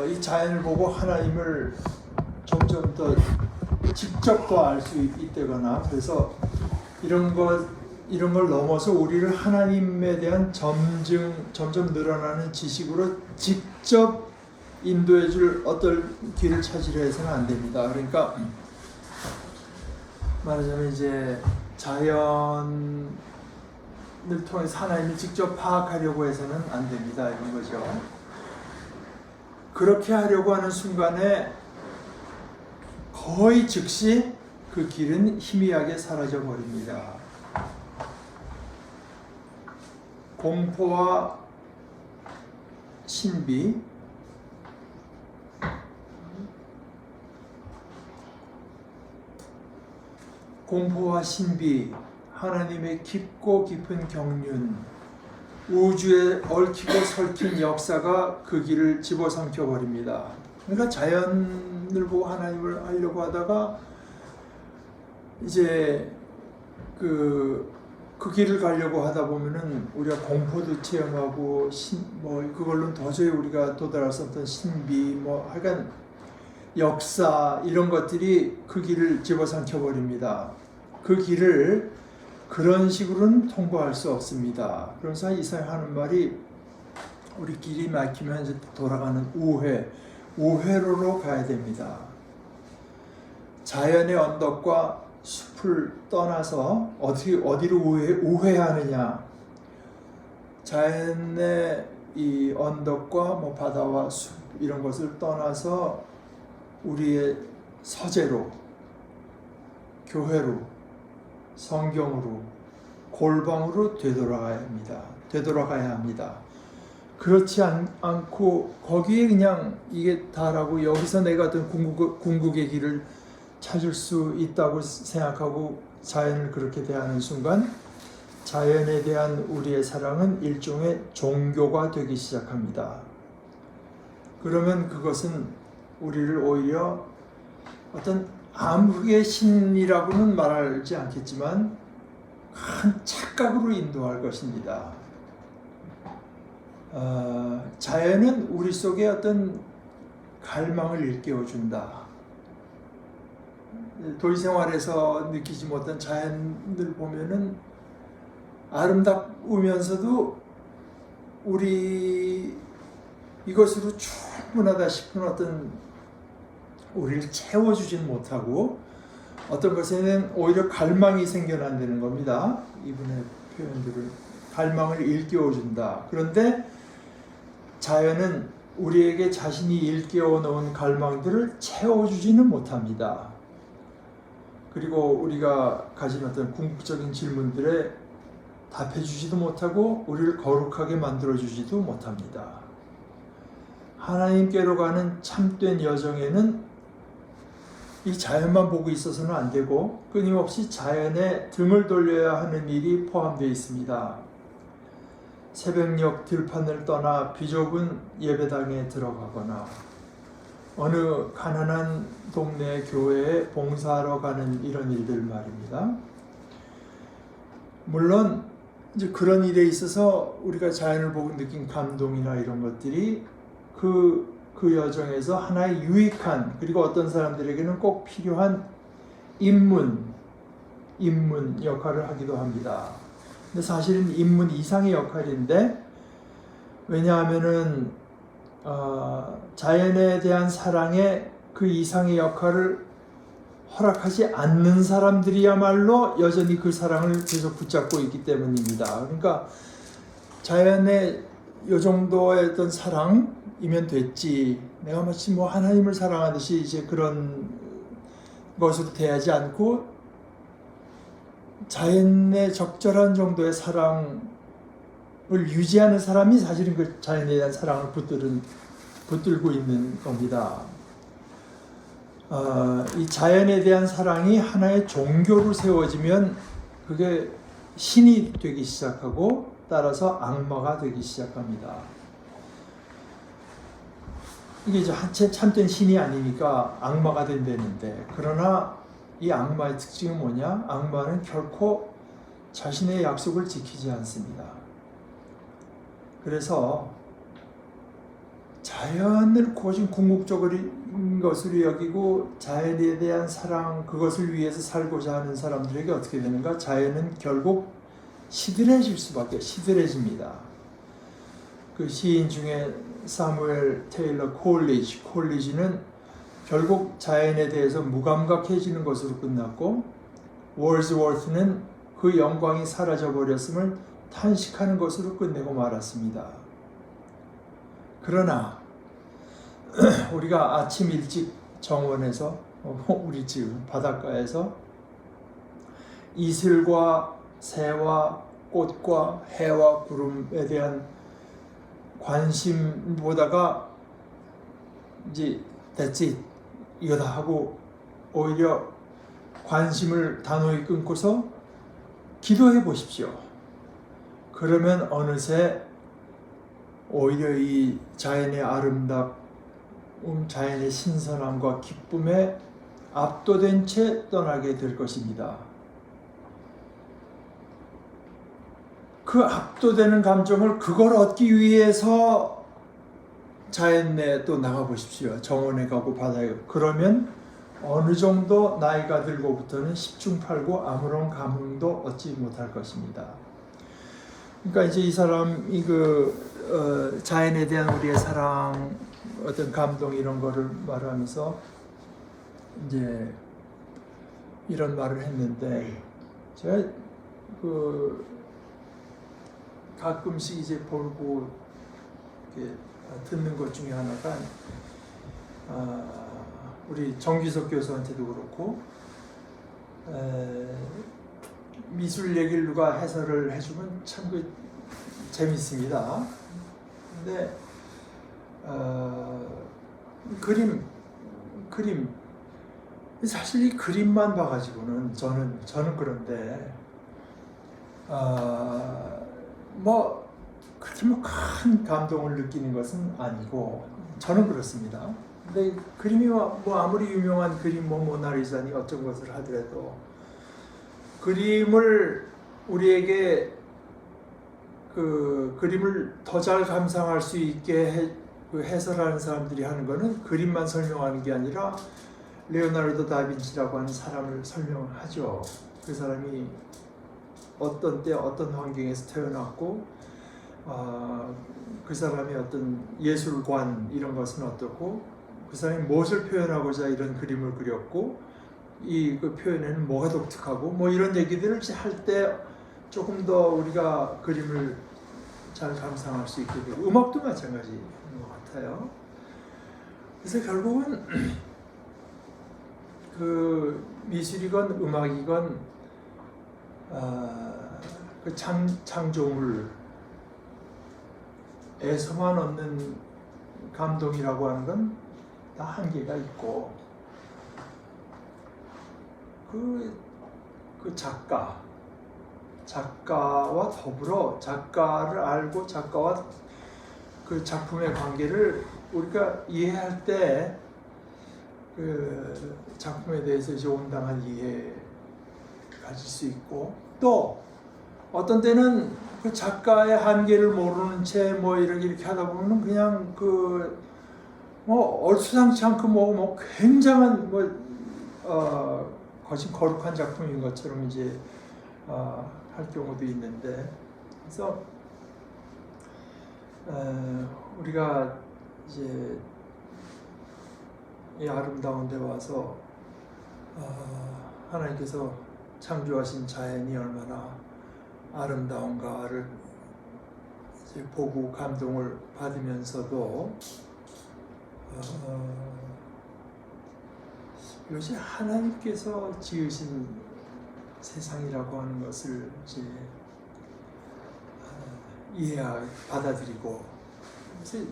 어, 이 자연을 보고 하나님을 점점 더 직접 더 알 수 있다거나 그래서 이런 것 이런 걸 넘어서 우리를 하나님에 대한 점증 점점 늘어나는 지식으로 직접 인도해 줄 어떤 길을 찾으려 해서는 안 됩니다. 그러니까 말하자면 이제 자연을 통해서 하나님을 직접 파악하려고 해서는 안 됩니다. 이런 거죠. 그렇게 하려고 하는 순간에 거의 즉시 그 길은 희미하게 사라져 버립니다. 공포와 신비, 공포와 신비, 하나님의 깊고 깊은 경륜, 우주에 얽히고 설킨 역사가 그 길을 집어삼켜 버립니다. 그러니까 자연을 보고 하나님을 하려고 하다가 이제 그, 그 길을 가려고 하다 보면은 우리가 공포도 체험하고 신, 뭐 그걸로는 도저히 우리가 없던 신비 뭐 하여간 역사 이런 것들이 그 길을 집어삼켜 버립니다. 그 길을 그런 식으로는 통과할 수 없습니다. 그래서 이사야 하는 말이 우리 길이 막히면 돌아가는 우회, 우회로로 가야 됩니다. 자연의 언덕과 숲을 떠나서 어디 어디로 우회, 우회하느냐? 자연의 이 언덕과 뭐 바다와 숲 이런 것을 떠나서 우리의 서재로 교회로 성경으로 골방으로 되돌아가야 합니다. 되돌아가야 합니다. 그렇지 않, 고 거기에 그냥 이게 다라고 여기서 내가 어떤 궁극, 궁극의 길을 찾을 수 있다고 생각하고 자연을 그렇게 대하는 순간 자연에 대한 우리의 사랑은 일종의 종교가 되기 시작합니다. 그러면 그것은 우리를 오히려 어떤 암흑의 신이라고는 말하지 않겠지만 큰 착각으로 인도할 것입니다. 어, 자연은 우리 속에 어떤 갈망을 일깨워 준다. 도시 생활에서 느끼지 못한 자연을 보면은 아름다우면서도 우리 이것으로 충분하다 싶은 어떤 우리를 채워주진 못하고 어떤 것에는 오히려 갈망이 생겨난다는 겁니다. 이분의 표현들을 갈망을 일깨워준다. 그런데 자연은 우리에게 자신이 일깨워 놓은 갈망들을 채워주지는 못합니다. 그리고 우리가 가진 어떤 궁극적인 질문들에 답해주지도 못하고 우리를 거룩하게 만들어주지도 못합니다. 하나님께로 가는 참된 여정에는 이 자연만 보고 있어서는 안 되고 끊임없이 자연에 등을 돌려야 하는 일이 포함되어 있습니다. 새벽녘 들판을 떠나 비좁은 예배당에 들어가거나 어느 가난한 동네 교회에 봉사하러 가는 이런 일들 말입니다. 물론 이제 그런 일에 있어서 우리가 자연을 보고 느낀 감동이나 이런 것들이 그, 그 여정에서 하나의 유익한 그리고 어떤 사람들에게는 꼭 필요한 입문, 입문 역할을 하기도 합니다. 근데 사실은 입문 이상의 역할인데 왜냐하면은 어, 자연에 대한 사랑의 그 이상의 역할을 허락하지 않는 사람들이야말로 여전히 그 사랑을 계속 붙잡고 있기 때문입니다. 그러니까 자연의 요 정도의 어떤 사랑이면 됐지. 내가 마치 뭐 하나님을 사랑하듯이 이제 그런 것으로 대하지 않고 자연의 적절한 정도의 사랑을 유지하는 사람이 사실은 그 자연에 대한 사랑을 붙들은 붙들고 있는 겁니다. 어, 이 자연에 대한 사랑이 하나의 종교로 세워지면 그게 신이 되기 시작하고 따라서 악마가 되기 시작합니다. 이게 이제 한채 참된 신이 아니니까 악마가 된다는데 그러나 이 악마의 특징은 뭐냐? 악마는 결코 자신의 약속을 지키지 않습니다. 그래서 자연을 고진 궁극적인 것으로 여기고 자연에 대한 사랑 그것을 위해서 살고자 하는 사람들에게 어떻게 되는가? 자연은 결국 시들해질 수밖에 시들해집니다. 그 시인 중에 사무엘 테일러 콜리지 콜리지는 결국 자연에 대해서 무감각해지는 것으로 끝났고 월즈워스는 그 영광이 사라져 버렸음을 탄식하는 것으로 끝내고 말았습니다. 그러나 우리가 아침 일찍 정원에서 어, 우리 집 바닷가에서 이슬과 새와 꽃과 해와 구름에 대한 관심보다가 이제 됐지 이거다 하고 오히려 관심을 단호히 끊고서 기도해 보십시오. 그러면 어느새 오히려 이 자연의 아름다움, 자연의 신선함과 기쁨에 압도된 채 떠나게 될 것입니다. 그 압도되는 감정을 그걸 얻기 위해서 자연에 또 나가 보십시오. 정원에 가고 바다에. 그러면 어느 정도 나이가 들고부터는 십중팔구 아무런 감흥도 얻지 못할 것입니다. 그러니까 이제 이 사람이 그 어, 자연에 대한 우리의 사랑, 어떤 감동 이런 거를 말하면서 이제 이런 말을 했는데 제가 그 가끔씩 이제 보고 이렇게 듣는 것 중에 하나가 아, 우리 정기석 교수한테도 그렇고 에, 미술 얘기를 누가 해설을 해주면 참 그 재밌습니다. 근데 어, 그림 그림 사실 이 그림만 봐가지고는 저는 저는 그런데 어, 뭐 그렇게 뭐 큰 감동을 느끼는 것은 아니고 저는 그렇습니다. 근데 그림이 뭐 아무리 유명한 그림 뭐 모나리자니 어떤 것을 하더라도 그림을 우리에게 그 그림을 더 잘 감상할 수 있게 해, 그 해설하는 사람들이 하는 거는 그림만 설명하는 게 아니라 레오나르도 다빈치라고 하는 사람을 설명하죠. 그 사람이 어떤 때 어떤 환경에서 태어났고 어, 그 사람의 어떤 예술관 이런 것은 어떻고 그 사람이 무엇을 표현하고자 이런 그림을 그렸고 이 그 표현에는 뭐가 독특하고 뭐 이런 얘기들을 할 때 조금 더 우리가 그림을 잘 감상할 수 있게 되고 음악도 마찬가지인 것 같아요. 그래서 결국은 그 미술이건 음악이건 아, 그 창, 창조물에서만 얻는 감동이라고 하는 건 다 한계가 있고 그, 그 작가 작가와 더불어 작가를 알고 작가와 그 작품의 관계를 우리가 이해할 때 그 작품에 대해서 이제 온당한 이해 가질 수 있고 또 어떤 때는 그 작가의 한계를 모르는 채 뭐 이렇게 이렇게 하다 보면 그냥 그 뭐 얼추상치 않고 뭐, 뭐 굉장한 뭐 어, 거친 거룩한 작품인 것처럼 이제 어, 할 경우도 있는데. 그래서 어, 우리가 이제 이 아름다운 데 와서 어, 하나님께서 창조하신 자연이 얼마나 아름다운가를 보고 감동을 받으면서도 어, 이것이 하나님께서 지으신 세상이라고 하는 것을 이제 어, 이해하 받아들이고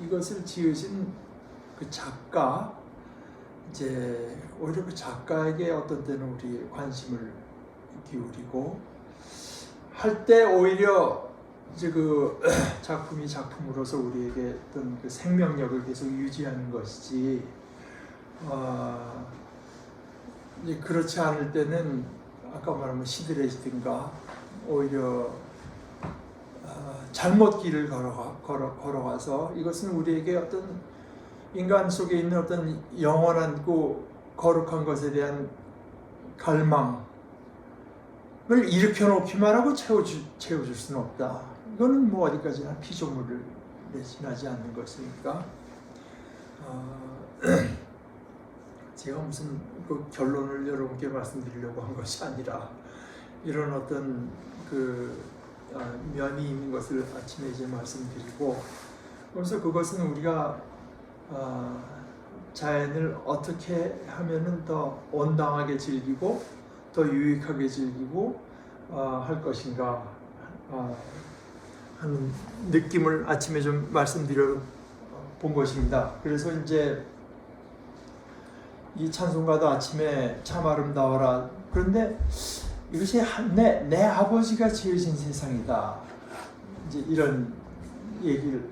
이것을 지으신 그 작가 이제 오히려 그 작가에게 어떤 때는 우리 관심을 기울이고 할 때 오히려 이제 그 작품이 작품으로서 우리에게 어떤 그 생명력을 계속 유지하는 것이지 어, 이제 그렇지 않을 때는 아까 말한 시들해지든가 오히려 어, 잘못 길을 걸어가, 걸어, 걸어가서 이것은 우리에게 어떤 인간 속에 있는 어떤 영원한 그 거룩한 것에 대한 갈망을 일으켜 놓기만 하고 채워주, 채워줄 수는 없다. 이거는 뭐 어디까지나 피조물을 내지나지 않는 것이니까. 어, 제가 무슨 그 결론을 여러분께 말씀드리려고 한 것이 아니라 이런 어떤 그 어, 면이 있는 것을 아침에 이제 말씀드리고 그래서 그것은 우리가 어, 자연을 어떻게 하면은 더 온당하게 즐기고 더 유익하게 즐기고 어, 할 것인가 어, 하는 느낌을 아침에 좀 말씀드려 본 것입니다. 그래서 이제 이 찬송가도 아침에 참 아름다워라. 그런데 이것이 한- 내, 내 아버지가 지으신 세상이다. 이제 이런 얘기를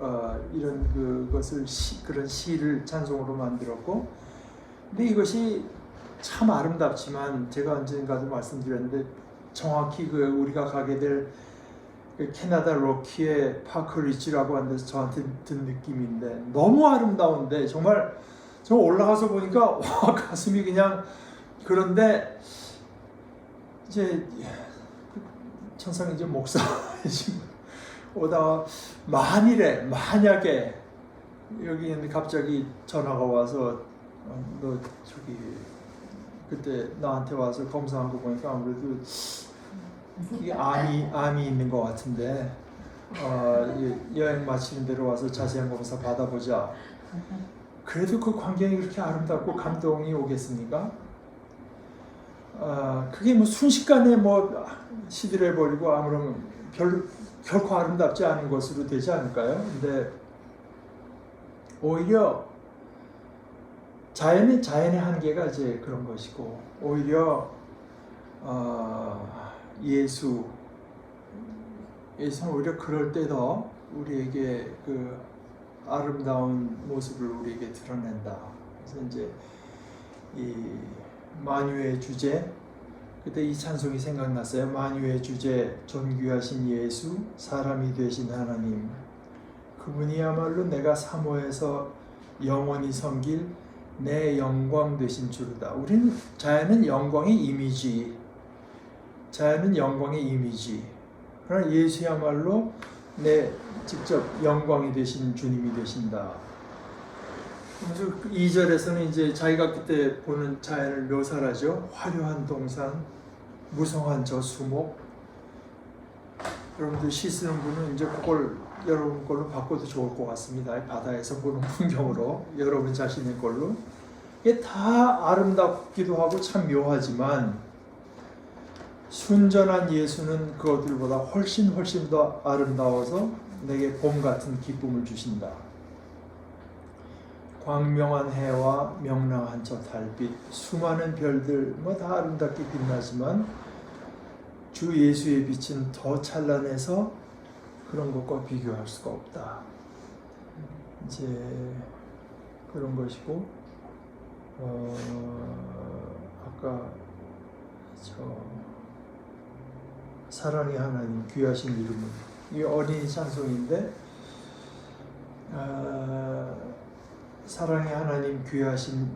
어, 이런 그것을 시, 그런 시를 찬송으로 만들었고, 근데 이것이 참 아름답지만 제가 언젠가도 말씀드렸는데 정확히 그 우리가 가게 될그 캐나다 로키의 파크 리치라고 하는 데서 저한테 든 느낌인데 너무 아름다운데 정말 저 올라가서 보니까 와 가슴이 그냥 그런데 이제 천상 이제 목사 지금 오다가 만일에 만약에 여기 있는데 갑자기 전화가 와서 어, 너 저기 그때 나한테 와서 검사한 거 보니까 아무래도 이게 암이 암이 있는 것 같은데 어, 이 여행 마치는 대로 와서 자세한 검사 받아보자. 그래도 그 광경이 그렇게 아름답고 감동이 오겠습니까? 아, 그게 뭐 순식간에 뭐 시들해 버리고 아무런 별 결코 아름답지 않은 것으로 되지 않을까요? 근데 오히려 자연의 자연의 한계가 이제 그런 것이고 오히려 어, 예수 예수는 오히려 그럴 때 더 우리에게 그 아름다운 모습을 우리에게 드러낸다. 그래서 이제 이 만유의 주제 그때 이 찬송이 생각났어요. 만유의 주제 존귀하신 예수 사람이 되신 하나님 그분이야말로 내가 사모해서 영원히 섬길 내 영광 되신 주르다. 우리는 자연은 영광의 이미지, 자연은 영광의 이미지. 그러나 예수야말로 내 직접 영광이 되신 주님이 되신다. 그래서 2절에서는 이제 자기가 그때 보는 자연을 묘사하죠. 화려한 동산, 무성한 저 수목. 여러분들 시 쓰는 분은 이제 그걸 여러분 걸로 바꿔도 좋을 것 같습니다. 바다에서 보는 풍경으로 여러분 자신의 걸로. 이게 다 아름답기도 하고 참 묘하지만 순전한 예수는 그것들보다 훨씬 훨씬 더 아름다워서 내게 봄 같은 기쁨을 주신다. 광명한 해와 명랑한 저 달빛, 수많은 별들 뭐 다 아름답게 빛나지만 주 예수의 빛은 더 찬란해서 그런 것과 비교할 수가 없다. 이제 그런 것이고 어, 아까 저 사랑의 하나님 귀하신 이름은 이 어린이 찬송인데 아, 사랑의 하나님 귀하신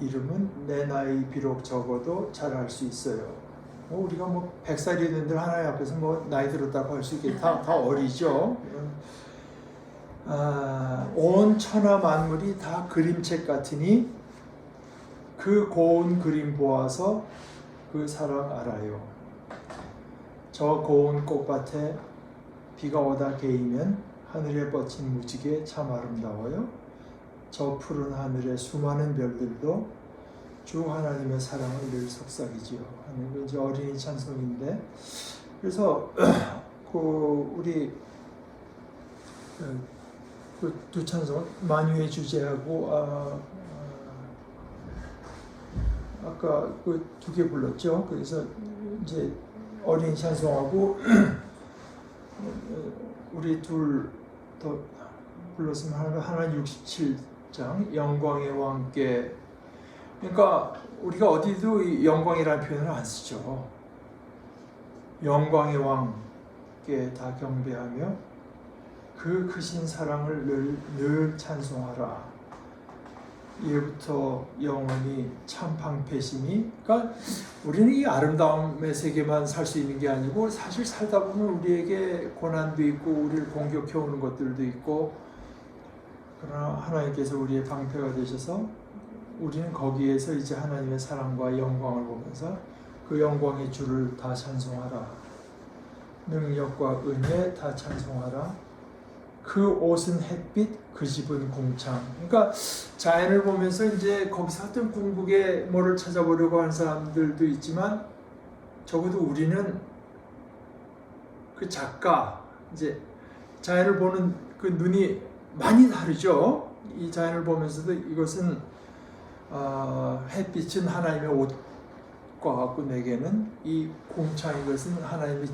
이름은 내 나이 비록 적어도 잘할 수 있어요. 뭐 우리가 뭐 100살이 된 들 하나님 앞에서 뭐 나이 들었다고 할 수 있게 다, 다 어리죠. 아, 온 천하 만물이 다 그림책 같으니 그 고운 그림 보아서 그 사랑 알아요. 저 고운 꽃밭에 비가 오다 개이면 하늘에 뻗친 무지개 참 아름다워요. 저 푸른 하늘의 수많은 별들도 주 하나님의 사랑을 늘 속삭이지요. 그 이제 어린이 찬송인데 그래서 그 우리 그두 찬송 만유의 주제하고 아, 아, 아까 그 두 개 불렀죠. 그래서 이제 어린이 찬송하고 우리 둘 더 불렀으면 하나 하나 67장 영광의 왕께 그러니까 우리가 어디도 이 영광이라는 표현을 안 쓰죠. 영광의 왕께 다 경배하며 그 크신 사랑을 늘, 늘 찬송하라. 이후부터 영원히 참 방패심이 그러니까 우리는 이 아름다움의 세계만 살 수 있는 게 아니고 사실 살다 보면 우리에게 고난도 있고 우리를 공격해 오는 것들도 있고 그러나 하나님께서 우리의 방패가 되셔서 우리는 거기에서 이제 하나님의 사랑과 영광을 보면서 그 영광의 주를 다 찬송하라. 능력과 은혜 다 찬송하라. 그 옷은 햇빛, 그 집은 궁창. 그러니까 자연을 보면서 이제 거기서 어떤 궁극의 뭐를 찾아보려고 하는 사람들도 있지만 적어도 우리는 그 작가 이제 자연을 보는 그 눈이 많이 다르죠. 이 자연을 보면서도 이것은 어, 햇빛은 하나님의 옷과 같고 내게는 이 공창 이것은 하나님의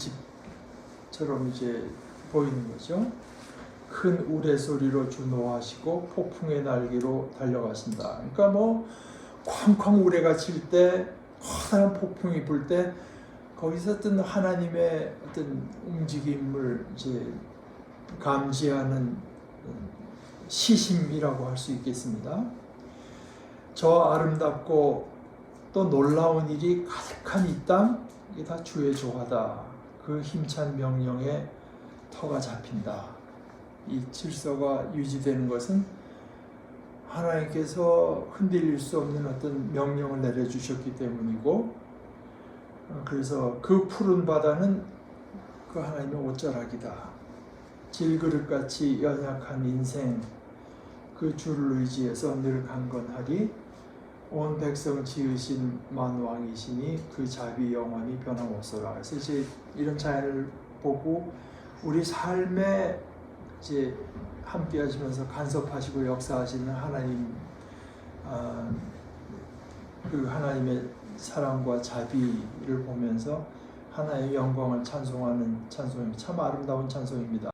집처럼 이제 보이는 거죠. 큰 우레소리로 주 노하시고 폭풍의 날개로 달려가신다. 그러니까 뭐 쾅쾅 우레가 칠 때 커다란 폭풍이 불 때 거기서 어떤 하나님의 어떤 움직임을 이제 감지하는 시심이라고 할 수 있겠습니다. 저 아름답고 또 놀라운 일이 가득한 이 땅, 이게 다 주의 조화다. 그 힘찬 명령에 터가 잡힌다. 이 질서가 유지되는 것은 하나님께서 흔들릴 수 없는 어떤 명령을 내려주셨기 때문이고, 어, 그래서 그 푸른 바다는 그 하나님의 옷자락이다. 질그릇같이 연약한 인생, 그 주를 의지해서 늘 강건하리. 온 백성 지으신 만왕이시니 그 자비 영원히 변함없어라. 그래서 이제 이런 자연을 보고 우리 삶에 이제 함께 하시면서 간섭하시고 역사하시는 하나님 아, 그 하나님의 사랑과 자비를 보면서 하나님의 영광을 찬송하는 찬송입니다. 참 아름다운 찬송입니다.